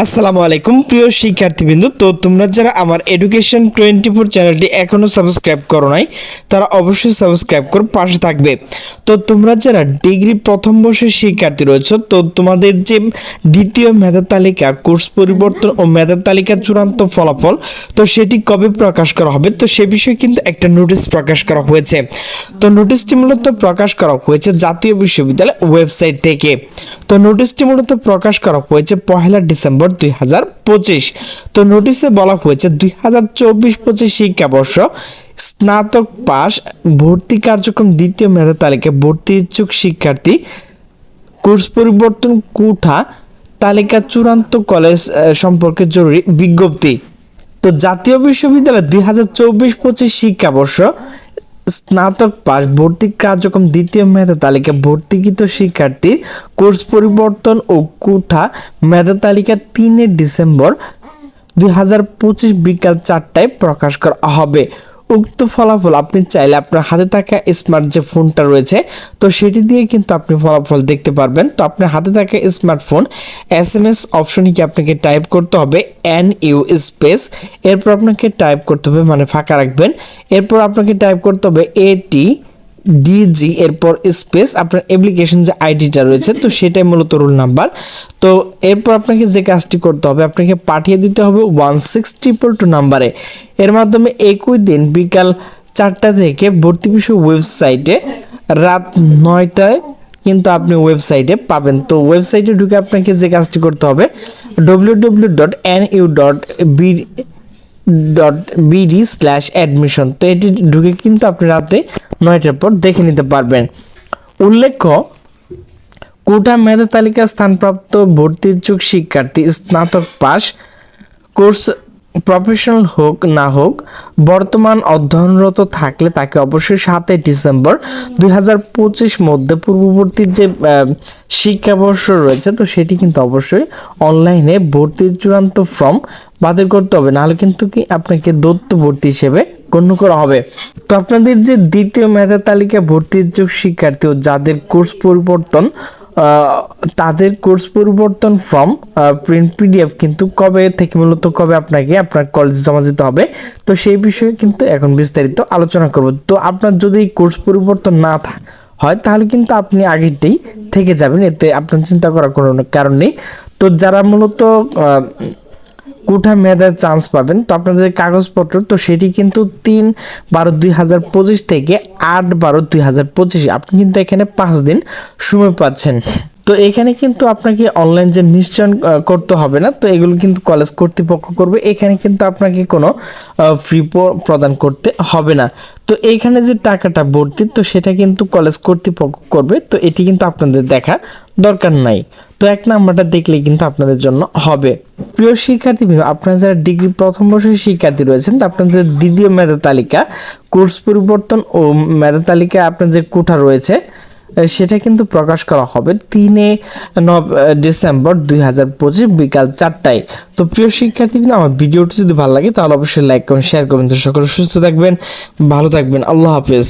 আসসালামু আলাইকুম, প্রিয় শিক্ষার্থীবৃন্দ। তো তোমরা যারা আমার এডুকেশন টোয়েন্টি ফোর চ্যানেলটি এখনও সাবস্ক্রাইব করো নাই, তারা অবশ্যই সাবস্ক্রাইব করে পাশে থাকবে। তো তোমরা যারা ডিগ্রি প্রথম বর্ষের শিক্ষার্থী রয়েছে, তো তোমাদের যে দ্বিতীয় মেধা তালিকা কোর্স পরিবর্তন ও মেধা তালিকার চূড়ান্ত ফলাফল, তো সেটি কবে প্রকাশ করা হবে? তো সে বিষয়ে কিন্তু একটা নোটিশ প্রকাশ করা হয়েছে। তো নোটিশটি মূলত প্রকাশ করা হয়েছে জাতীয় বিশ্ববিদ্যালয় ওয়েবসাইট থেকে। তো নোটিশটি মূলত প্রকাশ করা হয়েছে পহেলা ডিসেম্বর দুই হাজার পঁচিশ। তো নোটিশে বলা হয়েছে দুই হাজার চব্বিশ পঁচিশ শিক্ষাবর্ষ স্নাতক পাস ভর্তি কার্যক্রম দ্বিতীয় মেধা তালিকায় ভর্তি ইচ্ছুক শিক্ষার্থী, কোর্স পরিবর্তন কুঠা, তালিকা চূড়ান্ত কলেজ সম্পর্কে জরুরি বিজ্ঞপ্তি। তো জাতীয় বিশ্ববিদ্যালয় দুই হাজার চব্বিশ পঁচিশ শিক্ষাবর্ষ স্নাতক পাশ, ভর্তি কার্যক্রম দ্বিতীয় মেধা তালিকা ভর্তিকৃত শিক্ষার্থীর কোর্স পরিবর্তন ও কোঠা মেধা তালিকা তিনে ডিসেম্বর দুই হাজার পঁচিশ বিকাল চারটায় প্রকাশ করা হবে। উক্ত ফলাফল আপনি চাইলে আপনার হাতে থাকা স্মার্ট যে ফোনটা রয়েছে, তো সেটি দিয়ে কিন্তু আপনি ফলাফল দেখতে পারবেন। তো আপনার হাতে থাকা স্মার্টফোন এস এম এস অপশনে কি আপনাকে টাইপ করতে হবে? এন ইউ স্পেস এরপর আপনাকে টাইপ করতে হবে মানে ফাঁকা রাখবেন। এরপর আপনাকে টাইপ করতে হবে এটি ডিজি এরপর স্পেস আপনার অ্যাপ্লিকেশন যে আইডিটা রয়েছে, তো সেটাই মূলত রোল নাম্বার তো এরপর আপনাকে যে কাজটি করতে হবে, আপনাকে পাঠিয়ে দিতে হবে ওয়ান সিক্স ট্রিপল টু নাম্বারে এর মাধ্যমে একই দিন বিকাল চারটা থেকে ভর্তি বিষয় ওয়েবসাইটে রাত নয়টায় কিন্তু আপনি ওয়েবসাইটে পাবেন। তো ওয়েবসাইটে ঢুকে আপনাকে যে কাজটি করতে হবে W W dot N U dot B dot BD slash admission তো এটি ঢুকে কিন্তু আপনি রাতে নয়টার পর দেখে নিতে পারবেন। উল্লেখ্য, কোটা মেধা তালিকা স্থানপ্রাপ্ত ভর্তি ইচ্ছুক শিক্ষার্থী স্নাতক পাস কোর্স প্রফেশনাল হোক না হোক, বর্তমান অধ্যয়নরত থাকলে তাকে অবশ্যই সাতই ডিসেম্বর দুই হাজার পঁচিশ মধ্যে পূর্ববর্তী যে শিক্ষাবর্ষ রয়েছে, তো সেটি কিন্তু অবশ্যই অনলাইনে ভর্তির চূড়ান্ত ফর্ম বাতিল করতে হবে। নাহলে কিন্তু কি আপনাকে দত্ত ভর্তি হিসেবে গণ্য করা হবে। তো আপনাদের যে দ্বিতীয় মেধা তালিকা ভর্তির ইচ্ছুক শিক্ষার্থী ও যাদের কোর্স পরিবর্তন তাদের কোর্স পরিবর্তন ফর্ম প্রিন্ট পিডিএফ কিন্তু কবে থেকে মূলত কবে আপনাকে আপনার কলেজে জমা দিতে হবে, তো সেই বিষয়ে কিন্তু এখন বিস্তারিত আলোচনা করব। তো আপনার যদি কোর্স পরিবর্তন না থা- হয় তাহলে কিন্তু আপনি আগেরটাই থেকে যাবেন, এতে আপনার চিন্তা করার কোনো কারণ নেই। তো যারা মূলত কোঠা মেয়াদের চান্স পাবেন। তো আপনাদের কাগজপত্র, তো সেটি কিন্তু তিন বারো দুই হাজার পঁচিশ থেকে আট বারো দুই হাজার আপনি কিন্তু এখানে পাঁচ দিন সময় পাচ্ছেন। তো এখানে কিন্তু আপনাকে অনলাইন যে নিশ্চয়ন করতে হবে না, তো এগুলো কিন্তু কলেজ কর্তৃপক্ষ করবে। এখানে কিন্তু আপনাকে কোনো ফ্রি প্রদান করতে হবে না। তো এইখানে যে টাকাটা ভর্তি, তো সেটা কিন্তু কলেজ কর্তৃপক্ষ করবে। তো এটি কিন্তু আপনাদের দেখা দরকার নাই। তো এক নাম্বারটা দেখলে কিন্তু আপনাদের জন্য হবে। প্রিয় শিক্ষার্থী আপনারা যারা ডিগ্রি প্রথম বর্ষের শিক্ষার্থী রয়েছেন, তো আপনাদের দ্বিতীয় মেধা তালিকা, কোর্স পরিবর্তন ও মেধা তালিকায় আপনার যে কোঠা রয়েছে সেটা কিন্তু প্রকাশ করা হবে তিনে ডিসেম্বর দুই হাজার পঁচিশ বিকাল চারটায়। তো প্রিয় শিক্ষার্থী আমার ভিডিওটি যদি ভালো লাগে, তাহলে অবশ্যই লাইক করুন শেয়ার করবেন। তো সকলে সুস্থ থাকবেন, ভালো থাকবেন। আল্লাহ হাফেজ।